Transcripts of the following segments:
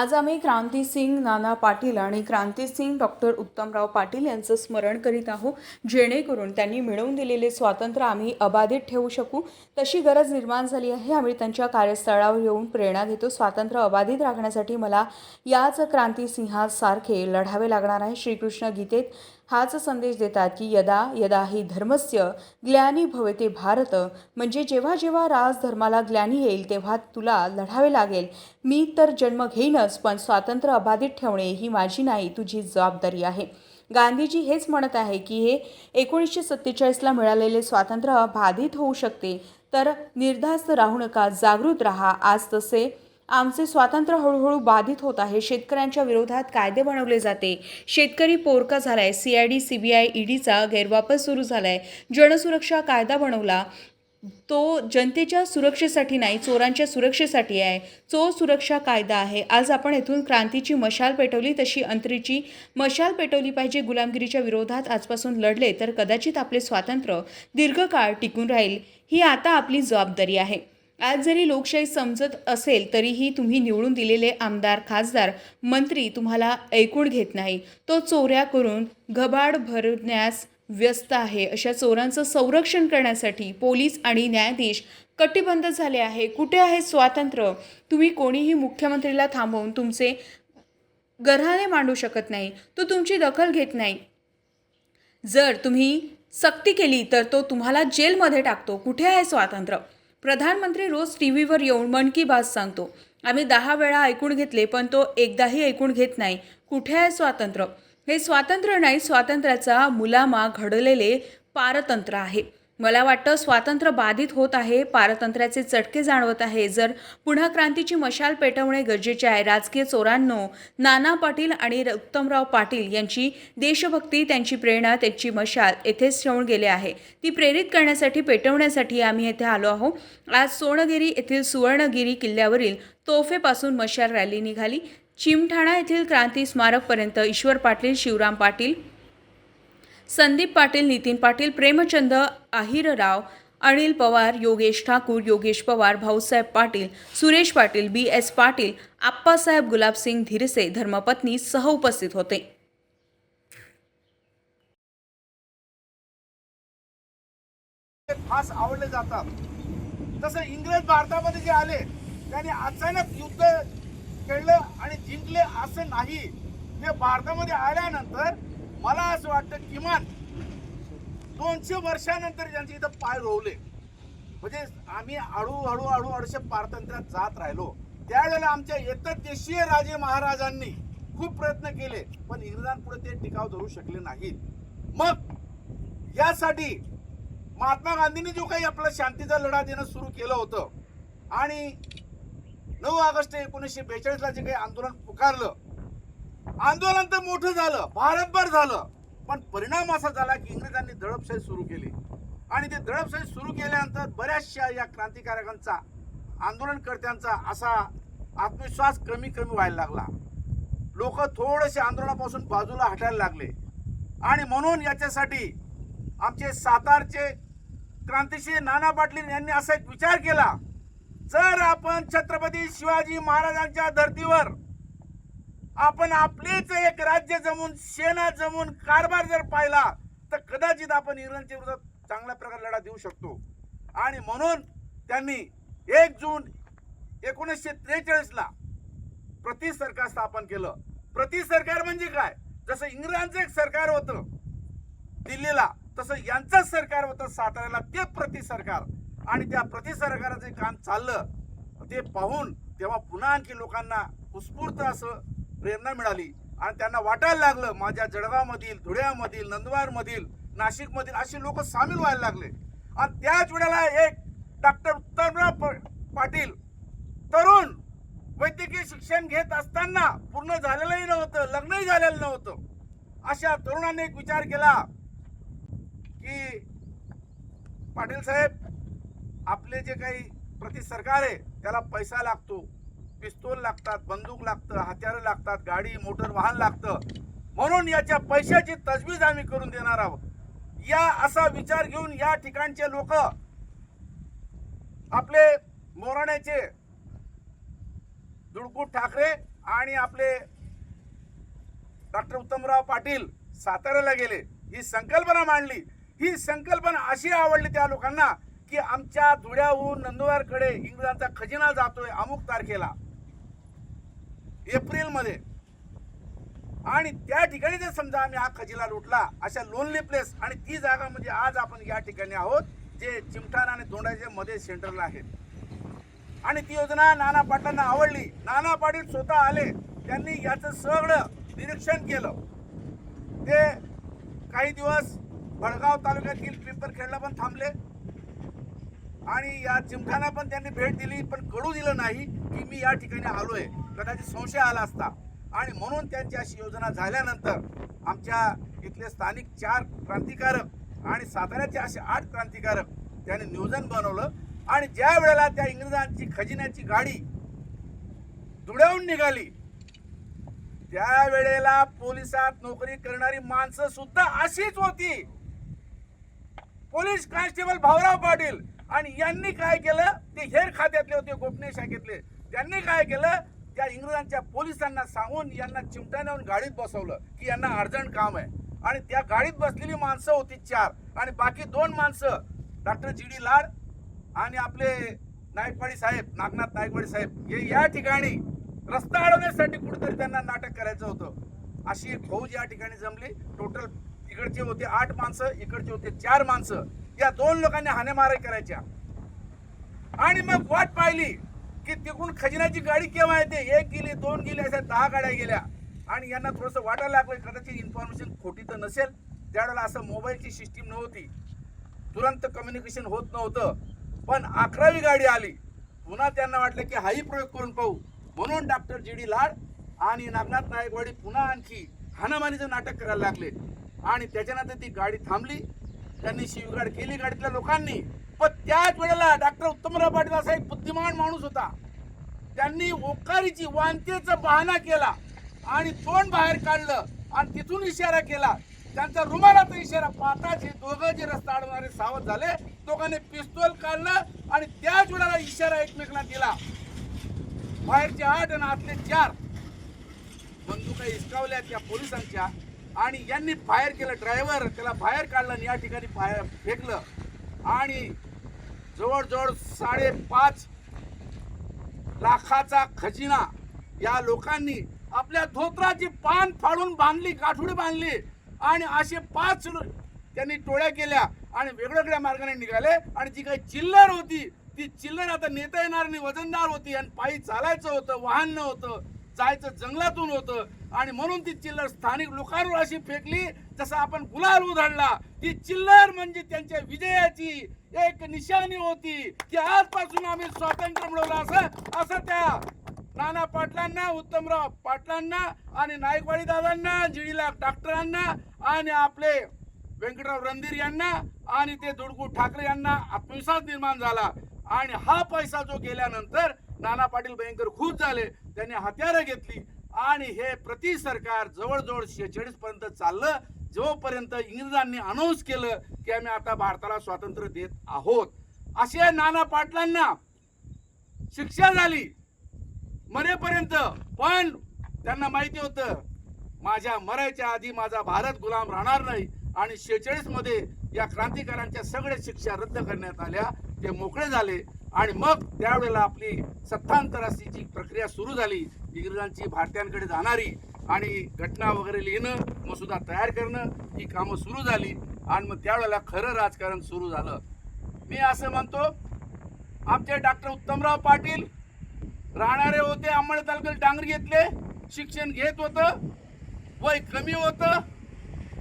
आज आम्ही क्रांतीसिंग नाना पाटील आणि क्रांतीसिंग डॉक्टर उत्तमराव पाटील यांचं स्मरण करीत आहोत. जेणेकरून त्यांनी मिळवून दिलेले स्वातंत्र्य आम्ही अबाधित ठेवू शकू. तशी गरज निर्माण झाली आहे. आम्ही त्यांच्या कार्यस्थळावर येऊन प्रेरणा घेतो. स्वातंत्र्य अबाधित राखण्यासाठी मला याच क्रांतिसिंहासारखे लढावे लागणार आहे. श्रीकृष्ण गीतेत हाच संदेश देतात की यदा यदा ही धर्मस्य ग्लानी भवते भारत म्हणजे जेव्हा जेव्हा राजधर्माला ग्लानी येईल तेव्हा तुला लढावे लागेल. मी तर जन्म घेईनच पण स्वातंत्र्य अबाधित ठेवणे ही माझी नाही तुझी जबाबदारी आहे. गांधीजी हेच म्हणत आहे की हे एकोणीसशे सत्तेचाळीसला मिळालेले स्वातंत्र्य बाधित होऊ शकते. तर निर्धास्त राहू नका जागृत राहा. आज तसे आमचे स्वातंत्र्य हळूहळू बाधित होत आहे. शेतकऱ्यांच्या विरोधात कायदे बनवले जाते. शेतकरी पोरका झालाय. C I D C B I ईडीचा गैरवापर सुरू झालाय. जनसुरक्षा कायदा बनवला. तो जनतेच्या सुरक्षेसाठी नाही चोरांच्या सुरक्षेसाठी आहे. चोर सुरक्षा कायदा आहे. आज आपण येथून क्रांतीची मशाल पेटवली तशी अंतरीची मशाल पेटवली पाहिजे. गुलामगिरीच्या विरोधात आजपासून लढले तर कदाचित आपले स्वातंत्र्य दीर्घकाळ टिकून राहील. ही आता आपली जबाबदारी आहे. आज जरी लोकशाही समजत असेल तरीही तुम्ही निवडून दिलेले आमदार खासदार मंत्री तुम्हाला ऐकून घेत नाही. तो चोऱ्या करून घबाड भरण्यास व्यस्त आहे. अशा चोरांचं संरक्षण करण्यासाठी पोलीस आणि न्यायाधीश कटिबंध झाले आहे. कुठे आहे स्वातंत्र्य? तुम्ही कोणीही मुख्यमंत्रीला थांबवून तुमचे गरहाने मांडू शकत नाही. तो तुमची दखल घेत नाही. जर तुम्ही सक्ती केली तर तो तुम्हाला जेलमध्ये टाकतो. कुठे आहे स्वातंत्र्य? प्रधानमंत्री रोज टी व्हीवर येऊन मन की बात सांगतो. आम्ही दहा वेळा ऐकून घेतले पण तो एकदाही ऐकून घेत नाही. कुठे आहे स्वातंत्र्य? हे स्वातंत्र्य नाही स्वातंत्र्याचा मुलामा घडलेले पारतंत्र आहे. मला वाटतं स्वातंत्र्य बाधित होत आहे पारतंत्र्याचे चटके जाणवत आहे. जर पुन्हा क्रांतीची मशाल पेटवणे गरजेचे आहे राजकीय चोरांनो नाना पाटील आणि उत्तमराव पाटील यांची देशभक्ती त्यांची प्रेरणा त्यांची मशाल येथेच ठेवून गेले आहे. ती प्रेरित करण्यासाठी पेटवण्यासाठी आम्ही येथे आलो आहोत. आज सोनगिरी येथील सुवर्णगिरी किल्ल्यावरील तोफेपासून मशाल रॅली निघाली. चिमठाणा येथील क्रांती स्मारकपर्यंत ईश्वर पाटील शिवराम पाटील संदीप पाटील नितीन पाटील प्रेमचंद आहिरराव अनिल पवार योगेश ठाकूर योगेश पवार भाऊसाहेब पाटील सुरेश पाटील बी एस पाटील आप्पासाहेब गुलाबसिंग धीरसे धर्मपत्नी सह उपस्थित होते. फास आवडले जातात. तसं इंग्रज भारतामध्ये जे आले त्यांनी अचानक युद्ध खेळलं आणि जिंकले असं नाही. हे भारतामध्ये आल्यानंतर मला असं वाटतं किमान दोनशे वर्षानंतर ज्यांचे इथं पाय रोवले म्हणजे आम्ही हळूहळू हळू हळूशे पारतंत्र्यात जात राहिलो. त्यावेळेला आमच्या येतात देशीय राजे महाराजांनी खूप प्रयत्न केले पण इंग्रजांपुढे ते टिकाव धरू शकले नाहीत. मग यासाठी महात्मा गांधींनी जो काही आपला शांतीचा लढा देणं सुरू केलं होतं आणि नऊ ऑगस्ट एकोणीसशे बेचाळीसला जे काही आंदोलन पुकारलं आंदोलन तर मोठं झालं भारतभर झालं. पण परिणाम असा झाला की इंग्रजांनी दडपशाही सुरू केली. आणि ते दडपशाही सुरू केल्यानंतर बऱ्याचशा या क्रांतिकारकांचा आंदोलनकर्त्यांचा असा आत्मविश्वास कमी कमी व्हायला लागला. लोक थोडेसे आंदोलनापासून बाजूला हटायला लागले. आणि म्हणून याच्यासाठी आमचे सातारचे क्रांतिश्री नाना पाटील यांनी असा एक विचार केला जर आपण छत्रपती शिवाजी महाराजांच्या धर्तीवर आपण आपलेच एक राज्य जमून सेना जमून कारभार जर पाहिला तर कदाचित आपण इंग्लंडच्या विरोधात चांगल्या प्रकारे लढा देऊ शकतो. आणि म्हणून त्यांनी एक जून एकोणीसशे त्रेचाळीसला प्रति सरकार स्थापन केलं. प्रति सरकार म्हणजे काय? जसं इंग्रजांचं एक सरकार होतं दिल्लीला तसं यांचंच सरकार होतं साताऱ्याला ते प्रति सरकार. आणि त्या प्रति सरकाराचं काम चाललं ते पाहून तेव्हा पुन्हा आणखी लोकांना उत्स्फूर्त असं प्रेरणा मिळाली. आणि त्यांना वाटायला लागलं माझ्या जळगावमधील धुळ्यामधील नंदवारमधील नाशिकमधील असे लोक सामील व्हायला लागले. आणि त्याच वेळेला एक डॉक्टर उत्तमराव पाटील तरुण वैद्यकीय शिक्षण घेत असताना पूर्ण झालेलंही नव्हतं लग्नही झालेलं नव्हतं. अशा तरुणाने एक विचार केला की पाटील साहेब आपले जे काही प्रति सरकार आहे त्याला पैसा लागतो. पिस्तूल लागतात बंदूक लागतं हत्यारं लागतात गाडी मोटर वाहन लागतं. म्हणून याच्या पैशाची तजवीज आम्ही करून देणार आहोत. या असा विचार घेऊन या ठिकाणचे लोक आपले मोराण्याचे दुडकूट ठाकरे आणि आपले डॉक्टर उत्तमराव पाटील साताऱ्याला गेले. ही संकल्पना मांडली. ही संकल्पना अशी आवडली त्या लोकांना की आमच्या धुळ्याहून नंदुरबारकडे इंग्रजांचा खजिना जातोय अमुक तारखेला. एप्रिलमध्ये. आणि त्या ठिकाणी जर समजा आम्ही हा खजिला लुटला अशा लोनली प्लेस आणि ती जागा म्हणजे आज आपण या ठिकाणी आहोत जे चिमठाण आणि दोंडाचे मध्ये सेंटरला आहेत. आणि ती योजना नाना पाटलांना आवडली. नाना पाटील स्वतः आले. त्यांनी याचं सगळं निरीक्षण केलं. ते काही दिवस भडगाव तालुक्यातील पिंपरखेडला पण थांबले. आणि या चिमठाना पण त्यांनी भेट दिली पण कळू दिलं नाही की मी या ठिकाणी आलोय. कदाचित संशय आला असता. आणि म्हणून त्यांची अशी योजना झाल्यानंतर आमच्या इथले स्थानिक चार क्रांतिकारक आणि साताऱ्याचे असे आठ क्रांतिकारक त्यांनी नियोजन बनवलं. आणि ज्या वेळेला त्या इंग्रजांची खजिन्याची गाडी धुळ्याहून निघाली त्या वेळेला पोलिसात नोकरी करणारी माणसं सुद्धा अशीच होती. पोलीस कॉन्स्टेबल भाऊराव पाटील आणि यांनी काय केलं? ते हेर खात्यातले होते गोपनीय शाखेतले. त्यांनी काय केलं? त्या इंग्रजांच्या पोलिसांना सांगून यांना चिमट्या नेऊन गाडीत बसवलं की यांना अर्जंट काम आहे. आणि त्या गाडीत बसलेली माणसं होती चार. आणि बाकी दोन माणसं डॉक्टर जी डी लाड आणि आपले नायकवाडी साहेब नागनाथ नायकवाडी साहेब हे या ठिकाणी रस्ता अडवण्यासाठी कुठेतरी त्यांना नाटक करायचं होतं. अशी एक फौज या ठिकाणी जमली. टोटल इकडचे होते आठ माणसं इकडचे होते चार माणसं. या दोन लोकांनी हानेमारी करायच्या. आणि मग वाट पाहिली. की तिकडून खजिन्याची गाडी केव्हा येते? एक गेली दोन गेली अशा दहा गाड्या गेल्या. आणि यांना थोडंसं वाटायला लागलं कदाचित इन्फॉर्मेशन खोटी तर नसेल. त्यावेळेला असं मोबाईलची सिस्टीम नव्हती तुरंत कम्युनिकेशन होत नव्हतं. पण अकरावी गाडी आली. पुन्हा त्यांना वाटलं की हाही प्रयोग करून पाहू. म्हणून डॉक्टर जी डी लाड आणि नागनाथ नायकवाडी पुन्हा आणखी हानामानीचं नाटक करायला लागले. आणि त्याच्यानंतर ती गाडी थांबली. त्यांनी शिवगाड केली गाडीतल्या लोकांनी. पण त्याच वेळेला डॉक्टर उत्तमराव पाटील असा एक बुद्धिमान माणूस होता. त्यांनी ओकारीची वांतेचा बहाणा केला आणि तोंड बाहेर काढलं आणि तिथून इशारा केला. त्यांचा रुमालाचा इशारा पाहताच हे दोघं जे रस्ता अडवणारे सावध झाले दोघांनी पिस्तोल काढलं आणि त्याच वेळेला इशारा एकमेकांना दिला. बाहेरचे आठ आणि आतले चार बंदुका हिसकावल्या त्या पोलिसांच्या. आणि यांनी फायर केलं. ड्रायव्हर त्याला बाहेर काढलं आणि या ठिकाणी फायर फेकलं. आणि जवळजवळ साडेपाच लाखाचा खजिना या लोकांनी आपल्या धोत्राची पान फाडून बांधली गाठोडी बांधली. आणि असे पाच त्यांनी टोळ्या केल्या आणि वेगवेगळ्या मार्गाने निघाले. आणि जी काही चिल्लर होती ती चिल्लर आता नेता येणार नाही वजनदार होती. आणि पायी चालायचं होतं वाहन नव्हतं. जायचं जंगलातून होतं. आणि म्हणून ती चिल्लर स्थानिक लोकांवर अशी फेकली जसं आपण गुलाल उधळला. ती चिल्लर म्हणजे त्यांच्या विजयाची एक निशाणी होती. की आजपासून आम्ही स्वातंत्र्य मिळवलं असं असं त्या नाना पाटलांना उत्तमराव पाटलांना आणि नायकवाडी दादांना जिडीला डॉक्टरांना आणि आपले व्यंकटराव रणधीर यांना आणि ते दुडकू ठाकरे यांना आत्मविश्वास निर्माण झाला. आणि हा पैसा जो गेल्यानंतर नाना पाटील भयंकर खुश झाले. त्यांनी हत्यारं घेतली. आणि हे प्रति सरकार जवळजवळ शेहेचाळीस पर्यंत चाललं. जोपर्यंत इंग्रजांनी अनाऊन्स केलं की आम्ही आता भारताला स्वातंत्र्य देत आहोत. असे नाना पाटलांना शिक्षा झाली. मरेपर्यंत. पण त्यांना माहिती होतं माझ्या मरायच्या आधी माझा भारत गुलाम राहणार नाही. आणि शेहेचाळीसमध्ये या क्रांतिकारांच्या सगळ्या शिक्षा रद्द करण्यात आल्या. ते मोकळे झाले. आणि मग त्यावेळेला आपली सत्तांतराची जी प्रक्रिया सुरू झाली. इंग्रजांची भारतीयांकडे जाणारी आणि घटना वगैरे लिहिणं मसुदा तयार करणं ही कामं सुरू झाली. आणि मग त्यावेळेला खरं राजकारण सुरू झालं. मी असं म्हणतो आमचे डॉक्टर उत्तमराव पाटील राहणारे होते अंमळ तालुक्यात डांगर घेतले शिक्षण घेत होतं वय कमी होतं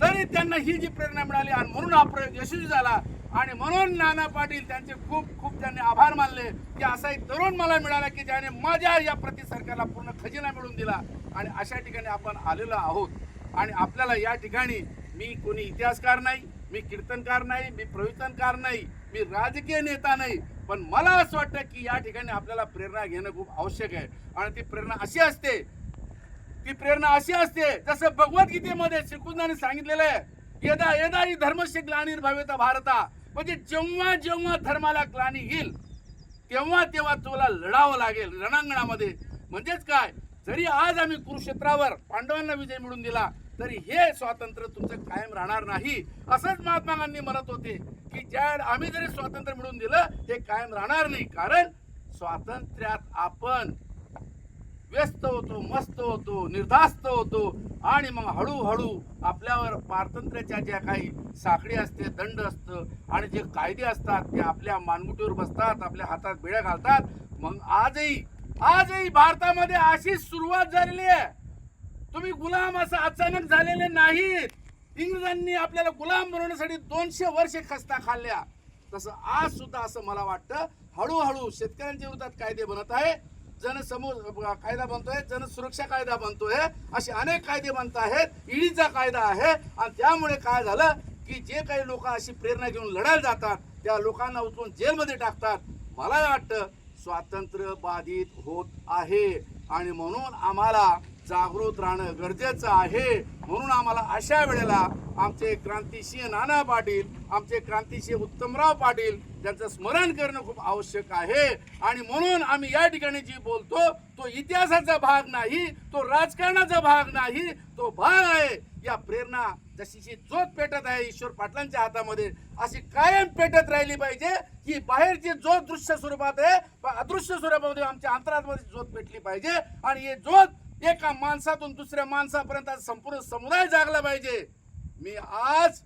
तरी त्यांना ही जी प्रेरणा मिळाली आणि म्हणून हा प्रयोग यशस्वी झाला. आणि म्हणून नाना पाटील त्यांचे खूप खूप त्यांनी आभार मानले की असा एक तरुण मला मिळाला की ज्याने माझ्या या प्रति सरकारला पूर्ण खजिना मिळून दिला. आणि अशा ठिकाणी आपण आलेलो आहोत. आणि आपल्याला या ठिकाणी मी कोणी इतिहासकार नाही मी कीर्तनकार नाही मी प्रवचनकार नाही मी राजकीय नेता नाही पण मला असं वाटतं की या ठिकाणी आपल्याला प्रेरणा घेणं खूप आवश्यक आहे. आणि ती प्रेरणा अशी असते ती प्रेरणा अशी असते जसं भगवद्गीतेमध्ये श्रीकृष्णाने सांगितलेलं आहे यदा यदा ही धर्मस्य ग्लानिर्भवेता भारता म्हणजे जेव्हा जेव्हा धर्माला ग्लानी येईल तेव्हा तेव्हा तुला लढावं लागेल रणांगणामध्ये. म्हणजेच काय? जरी आज आम्ही कुरुक्षेत्रावर पांडवांना विजय मिळून दिला तरी हे स्वातंत्र्य तुमचं कायम राहणार नाही. असंच महात्मा गांधी म्हणत होते की ज्या आम्ही जरी स्वातंत्र्य मिळून दिलं ते कायम राहणार नाही. कारण स्वातंत्र्यात आपण व्यस्त होतो मस्त होतो निर्धास्त होतो आणि मग हळूहळू आपल्यावर पारतंत्र्याच्या ज्या काही साखळी असते दंड असतं आणि जे कायदे असतात ते आपल्या मानगुटीवर बसतात आपल्या हातात बिड्या घालतात मग आजही आजही भारतामध्ये अशीच सुरुवात झालेली आहे. तुम्ही गुलाम असं अचानक झालेले नाहीत. इंग्रजांनी आपल्याला गुलाम बनवण्यासाठी दोनशे वर्षे खस्ता खाल्ल्या. तसं आज सुद्धा असं मला वाटतं हळूहळू शेतकऱ्यांच्या विरोधात कायदे बनत आहे. जनसमोर कायदा बनतोय जनसुरक्षा कायदा बनतोय असे अनेक कायदे बनत आहेत. ईडीचा कायदा आहे. आणि त्यामुळे काय झालं की जे काही लोक अशी प्रेरणा घेऊन लढायला जातात त्या लोकांना उचलून जेलमध्ये टाकतात. मला वाटतं स्वातंत्र्य बाधित होत आहे. आणि म्हणून आम्हाला जागृत राहणं गरजेचं आहे. म्हणून आम्हाला अशा वेळेला आमचे क्रांतिसिंह नाना पाटील आमचे क्रांतिसिंह उत्तमराव पाटील त्यांचं स्मरण करणं खूप आवश्यक आहे. आणि म्हणून आम्ही या ठिकाणी जी बोलतो तो इतिहासाचा भाग नाही तो राजकारणाचा भाग नाही तो भाग आहे. या प्रेरणा जशीची जोत पेटत आहे ईश्वर पाटलांच्या हातामध्ये अशी कायम पेटत राहिली पाहिजे. ही बाहेरची जोत दृश्य स्वरूपात आहे अदृश्य स्वरूपामध्ये आमच्या अंतरात्मध्ये जोत पेटली पाहिजे. आणि हे जोत एका माणसातून दुसऱ्या माणसापर्यंत संपूर्ण समुदाय जागला पाहिजे. मी आज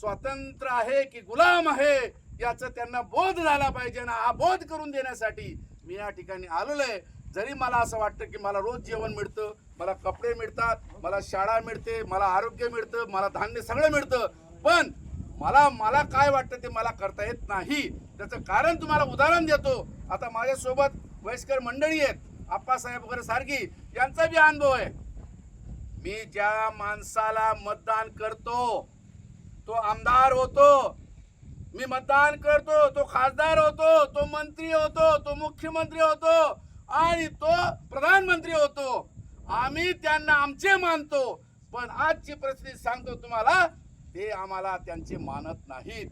स्वतंत्र आहे की गुलाम आहे याचं त्यांना बोध झाला पाहिजे ना हा बोध करून देण्यासाठी मी या ठिकाणी आलेलो आहे. जरी मला असं वाटतं की मला रोज जेवण मिळतं मला कपडे मिळतात मला शाळा मिळते मला आरोग्य मिळतं मला धान्य सगळं मिळतं पण मला मला काय वाटतं ते मला करता येत नाही. त्याचं कारण तुम्हाला उदाहरण देतो. आता माझ्यासोबत वयस्कर मंडळी आहेत. आप्पासाहेब वगैरे सारखी यांचा बी अनुभव आहे. मी ज्या माणसाला मतदान करतो तो आमदार होतो. मी मतदान करतो तो खासदार होतो तो मंत्री होतो तो मुख्यमंत्री होतो आणि तो प्रधानमंत्री होतो. आम्ही त्यांना आमचे मानतो पण आजची परिस्थिती सांगतो तुम्हाला ते आम्हाला त्यांचे मानत नाहीत.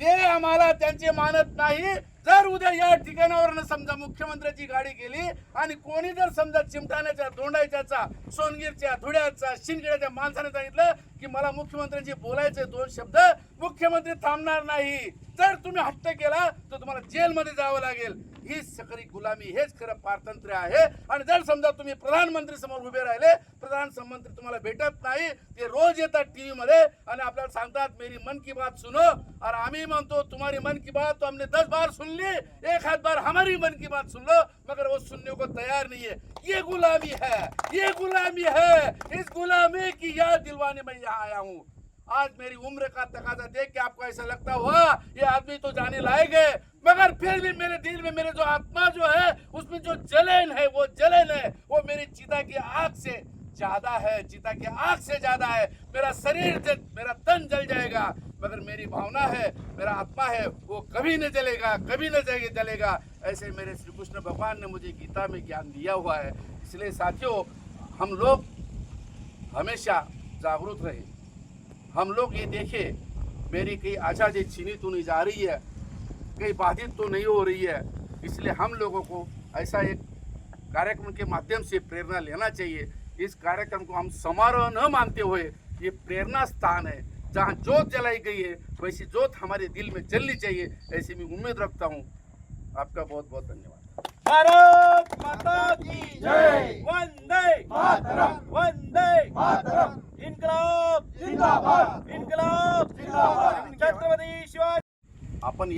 ते आम्हाला त्यांचे मानत नाही जर उद्या या ठिकाणावरनं समजा मुख्यमंत्र्याची गाडी गेली आणि कोणी जर समजा चिमटाण्याच्या धोंडायच्याचा सोनगीरच्या धुळ्याचा शिंदखेड्याच्या माणसाने सांगितलं की मला मुख्यमंत्र्यांची बोलायचे दोन शब्द मुख्यमंत्री थांबणार नाही. जर तुम्ही हट्ट केला तर तुम्हाला जेलमध्ये जावं लागेल. हीच सगळी गुलामी हेच खरं पारतंत्र्य आहे. आणि जर समजा तुम्ही प्रधानमंत्री समोर उभे राहिले प्रधानमंत्री तुम्हाला भेटत नाही ते रोज येतात टीव्ही मध्ये आणि आपल्याला सांगतात मेरी मन की बात सुनो. और आम्ही म्हणतो तुम्हारी मन की बात तो हमने दस बार सुन ली एक हाथ बार हमारी मन की बात सुन लो मगर वो सुनने को तैयार नहीं है। ये गुलामी है ये गुलामी है इस गुलामी की याद दिलवाने में यहाँ आया हूँ। आज मेरी उम्र का तकाजा देख के आपको ऐसा लगता हुआ, ये आदमी तो जाने लायक है मगर फिर भी मेरे दिल में मेरे जो आत्मा जो है, उसमें जो जलन है, वो जलन है, वो मेरी चिता की आग से ज़्यादा है, चिता की आग से ज़्यादा है। मेरा शरीर जल, मेरा तन जल जाएगा, मगर मेरी भावना है, मेरा आत्मा है, वो कभी न जलेगा, कभी न जले- जलेगा। ऐसे मेरे श्री कृष्ण भगवान ने मुझे गीता में ज्ञान दिया हुआ है। इसलिए साथियों, हम लोग हमेशा जागरूक रहे। हम लोग ये देखें, मेरी कहीं आज़ादी छीनी तो नहीं जा रही है, कहीं बाधित तो नहीं हो रही है, इसलिए हम लोगों को ऐसा एक कार्यक्रम के माध्यम से प्रेरणा लेना चाहिए। इस कार्यक्रम को हम समारोह न मानते हुए ये प्रेरणा स्थान है, जहाँ जोत जलाई गई है, वैसी जोत हमारे दिल में जलनी चाहिए, ऐसी मैं उम्मीद रखता हूँ। आपका बहुत बहुत धन्यवाद। भारत माता की जय। वंदे मातरम। वंदे मातरम। इनकलाब। जिंदाबाद। इनकलाब। जिंदाबाद। छत्रपती शिवाजी आपण